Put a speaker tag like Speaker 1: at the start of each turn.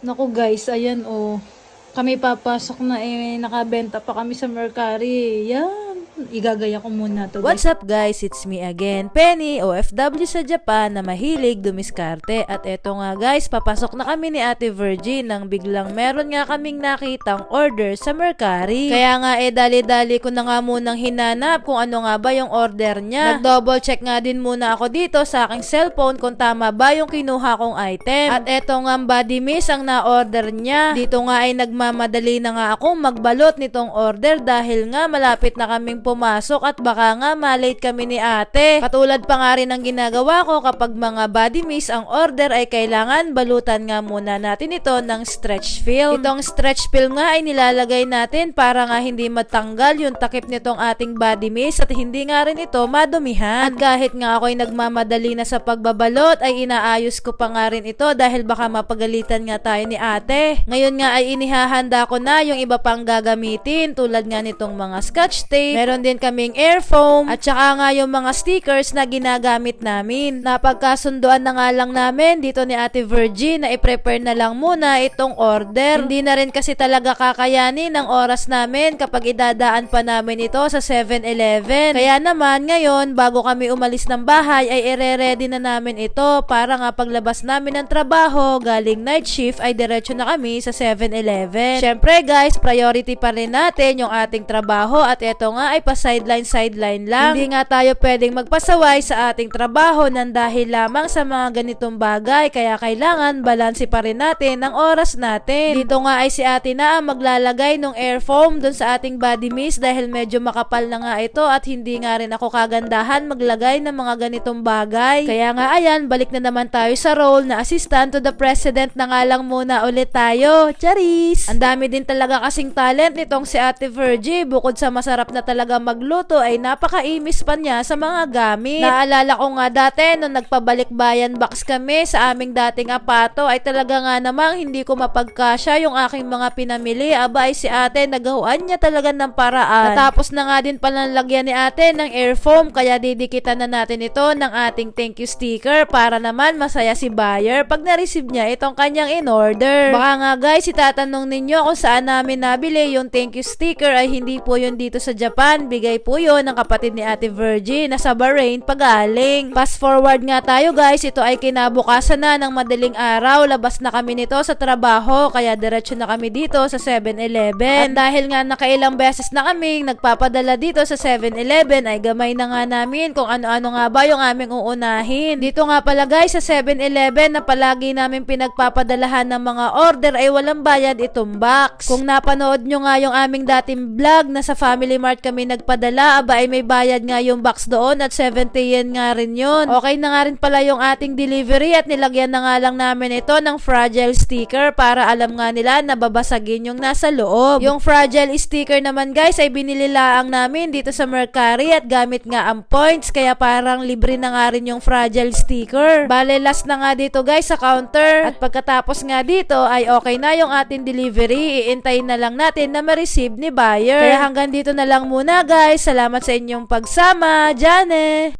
Speaker 1: Naku guys, ayan oh. Kami papasok na eh, nakabenta pa kami sa Mercari. Yan, igagaya ko muna to.
Speaker 2: What's up guys? It's me again, Penny, OFW sa Japan na mahilig dumiskarte. At eto nga guys, papasok na kami ni Ate Virgin nang biglang meron nga kaming nakitang order sa Mercari. Kaya nga eh dali-dali ko na nga munang hinanap kung ano nga ba yung order niya. Nag-double check nga din muna ako dito sa aking cellphone kung tama ba yung kinuha kong item. At eto nga body mist ang na-order niya. Dito nga ay nagmamadali na nga akong magbalot nitong order dahil nga malapit na kaming pumasok at baka nga malate kami ni ate. Katulad pa nga rin ang ginagawa ko kapag mga body mist ang order ay kailangan balutan nga muna natin ito ng stretch film. Itong stretch film nga ay nilalagay natin para nga hindi matanggal yung takip nitong ating body mist at hindi nga rin ito madumihan. At kahit nga ako ay nagmamadali na sa pagbabalot ay inaayos ko pa nga rin ito dahil baka mapagalitan nga tayo ni ate. Ngayon nga ay inihahanda ko na yung iba pang gagamitin tulad nga nitong mga scotch tape. Meron din kaming air foam at saka nga yung mga stickers na ginagamit namin. Napagkasunduan na nga lang namin dito ni Ate Virgin na i-prepare na lang muna itong order. Hindi na rin kasi talaga kakayanin ng oras namin kapag idadaan pa namin ito sa 7-Eleven. Kaya naman ngayon bago kami umalis ng bahay ay ire-ready na namin ito para nga paglabas namin ng trabaho galing night shift ay diretso na kami sa 7-Eleven. Syempre guys, priority pa rin natin yung ating trabaho at ito nga ay pa sideline sideline lang. Hindi nga tayo pwedeng magpasaway sa ating trabaho nang dahil lamang sa mga ganitong bagay kaya kailangan balanse pa rin natin ang oras natin. Dito nga ay si ate na ang maglalagay ng air foam dun sa ating body mist dahil medyo makapal na nga ito at hindi nga rin ako kagandahan maglagay ng mga ganitong bagay. Kaya nga ayan, balik na naman tayo sa role na assistant to the president na nga lang muna ulit tayo. Charis! Ang dami din talaga kasing talent nitong si Ate Virgie. Bukod sa masarap na talaga magluto ay napakaimis pa niya sa mga gamit. Naalala ko nga dati nung nagpabalik bayan box kami sa aming dating apato ay talaga nga namang hindi ko mapagkasya yung aking mga pinamili. Aba ay si ate nagahuan niya talaga ng paraan. Natapos na nga din pala lagyan ni ate ng air foam kaya didikitan na natin ito ng ating thank you sticker para naman masaya si buyer pag na-receive niya itong kanyang in-order. Baka nga guys, itatanong ninyo kung saan namin nabili yung thank you sticker ay hindi po yun dito sa Japan. Bigay po yun ng kapatid ni Ate Virgie na sa Bahrain pagaling. Fast forward nga tayo guys, ito ay kinabukasan na ng madaling araw. Labas na kami nito sa trabaho kaya diretso na kami dito sa 7-Eleven. At dahil nga nakailang beses na kami nagpapadala dito sa 7-Eleven ay gamay na nga namin kung ano-ano nga ba yung aming uunahin. Dito nga pala guys sa 7-Eleven na palagi namin pinagpapadalahan ng mga order ay walang bayad itong box. Kung napanood nyo nga yung aming dating vlog na sa Family Mart kami nagpadala, aba ay may bayad nga yung box doon at 70 yen nga rin yun. Okay na nga rin pala yung ating delivery at nilagyan na nga lang namin ito ng fragile sticker para alam nga nila na babasagin yung nasa loob. Yung fragile sticker naman guys ay binili laang namin dito sa Mercari at gamit nga ang points kaya parang libre na nga rin yung fragile sticker. Bale last na nga dito guys sa counter at pagkatapos nga dito ay okay na yung ating delivery. Iintayin na lang natin na ma-receive ni buyer. Kaya hanggang dito na lang muna guys. Salamat sa inyong pagsama. Jane!